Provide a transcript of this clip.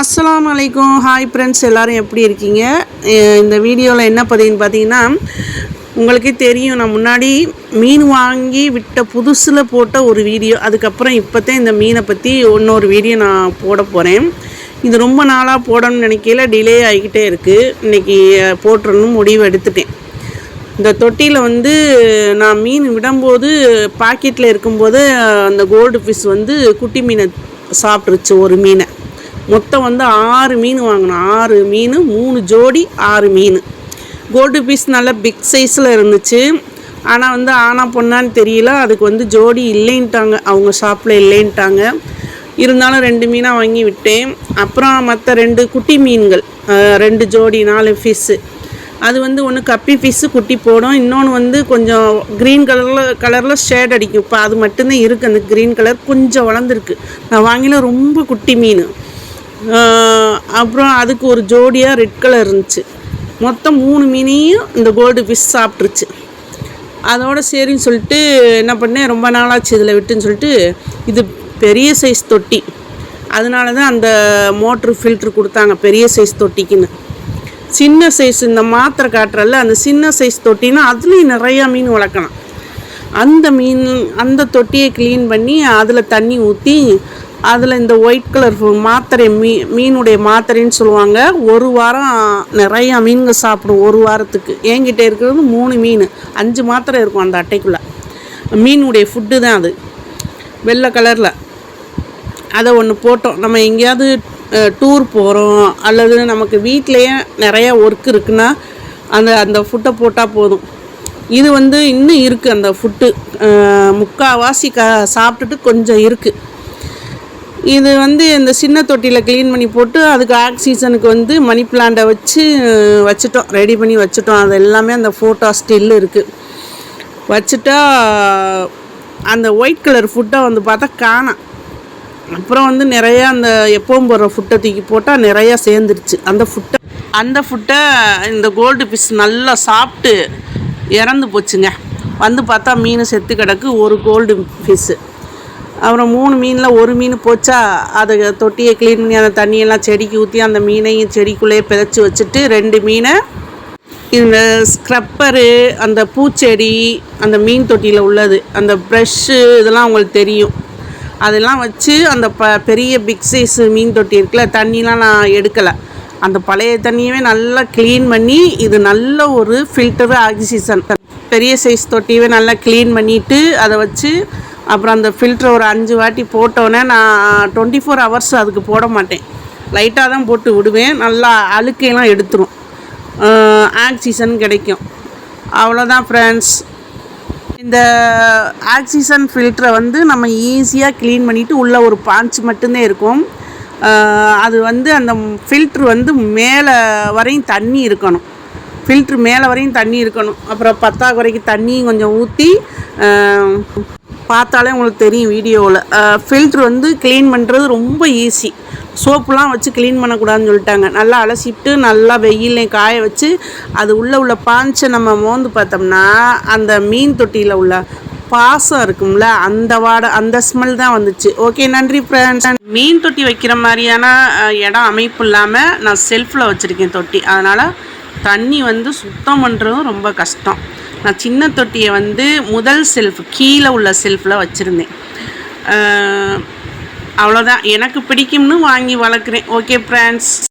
அஸ்லாம் அலைக்கும் hi friends எல்லோரும் எப்படி இருக்கீங்க? இந்த வீடியோவில் என்ன பதிவுன்னு பார்த்தீங்கன்னா உங்களுக்கே தெரியும் நான் முன்னாடி மீன் வாங்கி விட்ட புதுசில் போட்ட ஒரு வீடியோ. அதுக்கப்புறம் இப்போத்தே இந்த மீனை பற்றி இன்னொரு வீடியோ நான் போட போகிறேன் இது ரொம்ப நாளாக போடணும்னு நினைக்கல டிலே ஆகிக்கிட்டே இருக்குது இன்றைக்கி போட்டுறணும் முடிவு எடுத்துட்டேன். இந்த தொட்டியில் வந்து நான் மீன் விடும்போது பாக்கெட்டில் இருக்கும்போது அந்த கோல்டு ஃபிஷ் வந்து குட்டி மீனை சாப்பிட்ருச்சு ஒரு மீனை. மொத்தம் வந்து ஆறு மீன் வாங்கினோம். ஆறு மீன் மூணு ஜோடி ஆறு மீன். கோல்டு பீஸ் நல்ல பிக் சைஸில் இருந்துச்சு. ஆனால் வந்து ஆனா பொண்ணான்னு தெரியல. அதுக்கு வந்து ஜோடி இல்லைன்ட்டாங்க. அவங்க ஷாப்பில் இல்லைன்ட்டாங்க. இருந்தாலும் ரெண்டு மீனாக வாங்கி விட்டேன். அப்புறம் மற்ற ரெண்டு குட்டி மீன்கள் ரெண்டு ஜோடி நாலு ஃபிஷ்ஷு அது வந்து ஒன்று கப்பி ஃபிஷ்ஷு குட்டி போடும். இன்னொன்று வந்து கொஞ்சம் க்ரீன் கலரில் கலரில் ஷேட் அடிக்கும். இப்போ அது மட்டும்தான் இருக்குது அந்த க்ரீன் கலர் கொஞ்சம் வளர்ந்துருக்கு. நான் வாங்கின ரொம்ப குட்டி மீன். அப்புறம் அதுக்கு ஒரு ஜோடியாக ரெட் கலர் இருந்துச்சு. மொத்தம் மூணு மீனையும் இந்த கோல்டு ஃபிஷ் சாப்பிட்ருச்சு அதோட சரின்னு சொல்லிட்டு என்ன பண்ணேன் ரொம்ப நாளாச்சு இதில் விட்டுன்னு சொல்லிட்டு இது பெரிய சைஸ் தொட்டி. அதனால தான் அந்த மோட்ரு ஃபில்ட்ரு கொடுத்தாங்க பெரிய சைஸ் தொட்டிக்குன்னு. சின்ன சைஸ் இந்த மாத்திரை காட்டுறல்ல அந்த சின்ன சைஸ் தொட்டினா அதுலேயும் நிறையா மீன் வளர்க்கலாம். அந்த மீன் அந்த தொட்டியை க்ளீன் பண்ணி அதில் தண்ணி ஊற்றி அதில் இந்த ஒயிட் கலர் மாத்திரை மீ மீனுடைய மாத்திரைன்னு சொல்லுவாங்க. ஒரு வாரம் நிறையா மீன்கள் சாப்பிடும் ஒரு வாரத்துக்கு. என்கிட்ட இருக்கிறது மூணு மீன். அஞ்சு மாத்திரை இருக்கும் அந்த அட்டைக்குள்ளே. மீனுடைய ஃபுட்டு தான் அது. வெள்ளை கலரில் அதை ஒன்று போட்டோம். நம்ம எங்கேயாவது டூர் போகிறோம் அல்லது நமக்கு வீட்டிலையே நிறையா ஒர்க் இருக்குன்னா அந்த அந்த ஃபுட்டை போட்டால் போதும். இது வந்து இன்னும் இருக்குது அந்த ஃபுட்டு முக்கால்வாசி க சாப்பிட்டுட்டு கொஞ்சம் இருக்குது இது வந்து இந்த சின்ன தொட்டியில் க்ளீன் பண்ணி போட்டு அதுக்கு ஆக்சிஜனுக்கு வந்து மணி பிளான்ட்டை வச்சு வச்சுட்டோம். ரெடி பண்ணி வச்சுட்டோம். அது எல்லாமே அந்த ஃபோட்டோ ஸ்டில் இருக்குது வச்சுட்டா அந்த ஒயிட் கலர் ஃபுட்டை வந்து பார்த்தா காணாம் அப்புறம் வந்து நிறையா அந்த எப்பவும் போடுற ஃபுட்டை தூக்கி போட்டால் நிறையா சேர்ந்துருச்சு. அந்த ஃபுட்டை அந்த ஃபுட்டை இந்த கோல்டு ஃபிஷ் நல்லா சாப்பிட்டு இறந்து போச்சுங்க. வந்து பார்த்தா மீன் செத்து கிடக்கு ஒரு கோல்டு ஃபிஷ்ஷு அப்புறம் மூணு மீனில் ஒரு மீன் போச்சா அதை தொட்டியை க்ளீன் பண்ணி அந்த தண்ணியெல்லாம் செடிக்கு ஊற்றி அந்த மீனையும் செடிக்குள்ளேயே பிதைச்சி வச்சுட்டு ரெண்டு மீனை இந்த ஸ்க்ரப்பரு அந்த பூச்செடி அந்த மீன் தொட்டியில் உள்ளது அந்த ப்ரஷ்ஷு இதெல்லாம் உங்களுக்கு தெரியும். அதெல்லாம் வச்சு அந்த ப பெரிய பிக் சைஸ் மீன் தொட்டி இருக்குல்ல தண்ணிலாம் நான் எடுக்கலை. அந்த பழைய தண்ணியவே நல்லா க்ளீன் பண்ணி இது நல்ல ஒரு ஃபில்டரு ஆக்சிஜன் பெரிய சைஸ் தொட்டியவே நல்லா க்ளீன் பண்ணிவிட்டு அதை வச்சு அப்புறம் அந்த ஃபில்ட்ரு ஒரு அஞ்சு வாட்டி போட்டோன்னே நான் டுவெண்ட்டி ஃபோர் ஹவர்ஸ் அதுக்கு போட மாட்டேன். லைட்டாக தான் போட்டு விடுவேன். நல்லா அழுக்கையெல்லாம் எடுத்துரும். ஆக்சிஜன் கிடைக்கும். அவ்வளோதான் ஃப்ரெண்ட்ஸ் இந்த ஆக்சிஜன் ஃபில்டரை வந்து நம்ம ஈஸியாக க்ளீன் பண்ணிவிட்டு உள்ளே ஒரு பாஞ்ச் மட்டும்தான் இருக்கும். அது வந்து அந்த ஃபில்ட்ரு வந்து மேலே வரையும் தண்ணி இருக்கணும். ஃபில்ட்ரு மேலே வரையும் தண்ணி இருக்கணும். அப்புறம் பத்தாக்குறைக்கு தண்ணியும் கொஞ்சம் ஊற்றி பார்த்தாலே உங்களுக்கு தெரியும் வீடியோவில். ஃபில்ட்ரு வந்து க்ளீன் பண்ணுறது ரொம்ப ஈஸி சோப்புலாம் வச்சு க்ளீன் பண்ணக்கூடாதுன்னு சொல்லிட்டாங்க. நல்லா அலசிட்டு நல்லா வெயிலையும் காய வச்சு அது உள்ளே உள்ள பாஞ்சை நம்ம மோந்து பார்த்தோம்னா அந்த மீன் தொட்டியில் உள்ள பாசம் இருக்கும்ல அந்த வாடை அந்த ஸ்மெல் தான் வந்துச்சு. ஓகே நன்றி ஃப்ரெண்ட்ஸ் மீன் தொட்டி வைக்கிற மாதிரியான இடம் அமைப்பு இல்லாமல் நான் செல்ஃபில் வச்சுருக்கேன் தொட்டி. அதனால் தண்ணி வந்து சுத்தம் பண்ணுறதும் ரொம்ப கஷ்டம். நான் சின்ன தொட்டியை வந்து முதல் செல்ஃப் கீழே உள்ள செல்ஃபில் வச்சுருந்தேன். அவ்வளோதான் எனக்கு பிடிக்கும்னு வாங்கி வளர்க்குறேன். Okay friends